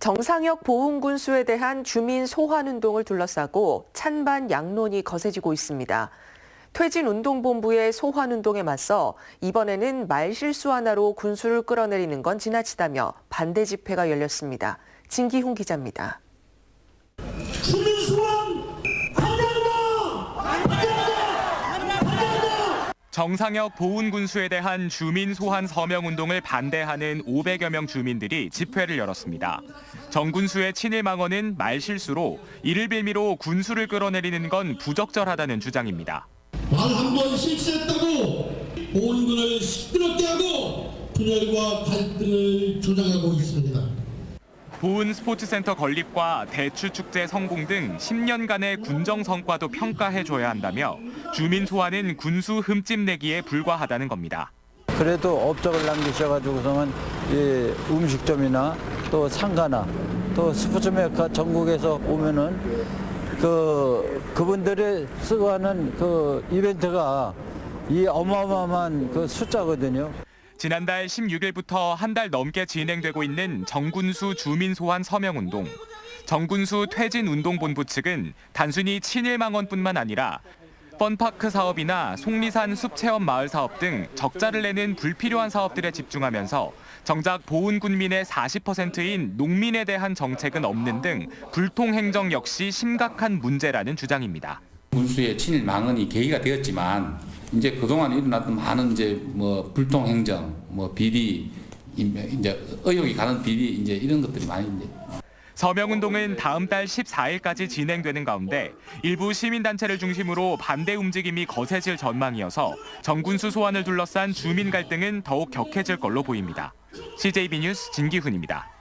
정상혁 보훈군수에 대한 주민 소환 운동을 둘러싸고 찬반 양론이 거세지고 있습니다. 퇴진운동본부의 소환 운동에 맞서 이번에는 말실수 하나로 군수를 끌어내리는 건 지나치다며 반대 집회가 열렸습니다. 진기훈 기자입니다. 주민수원 반대한다! 정상혁 보훈 군수에 대한 주민 소환 서명 운동을 반대하는 500여 명 주민들이 집회를 열었습니다. 정 군수의 친일 망언은 말실수로 이를 빌미로 군수를 끌어내리는 건 부적절하다는 주장입니다. 말 한 번 실수했다고 보훈군을 시끄럽게 하고 분열과 갈등을 조장하고 있습니다. 보훈 스포츠센터 건립과 대추축제 성공 등 10년간의 군정 성과도 평가해줘야 한다며 주민 소환은 군수 흠집 내기에 불과하다는 겁니다. 그래도 업적을 남기셔가지고서는 이 음식점이나 또 상가나 또 스포츠 메카 전국에서 오면은 그 그분들이 쓰고 하는 그 이벤트가 이 어마어마한 그 숫자거든요. 지난달 16일부터 한 달 넘게 진행되고 있는 정군수 주민 소환 서명 운동. 정군수 퇴진 운동본부 측은 단순히 친일 망언뿐만 아니라 펀파크 사업이나 속리산 숲체험 마을 사업 등 적자를 내는 불필요한 사업들에 집중하면서 정작 보훈 군민의 40%인 농민에 대한 정책은 없는 등 불통 행정 역시 심각한 문제라는 주장입니다. 군수의 친일 망언이 계기가 되었지만 이제 그동안 일어났던 많은 이제 뭐 불통 행정, 뭐 비리, 이제 의혹이 가는 비리 이제 이런 것들이 많이 이제 서명 운동은 다음 달 14일까지 진행되는 가운데 일부 시민단체를 중심으로 반대 움직임이 거세질 전망이어서 정군수 소환을 둘러싼 주민 갈등은 더욱 격해질 걸로 보입니다. CJB 뉴스 진기훈입니다.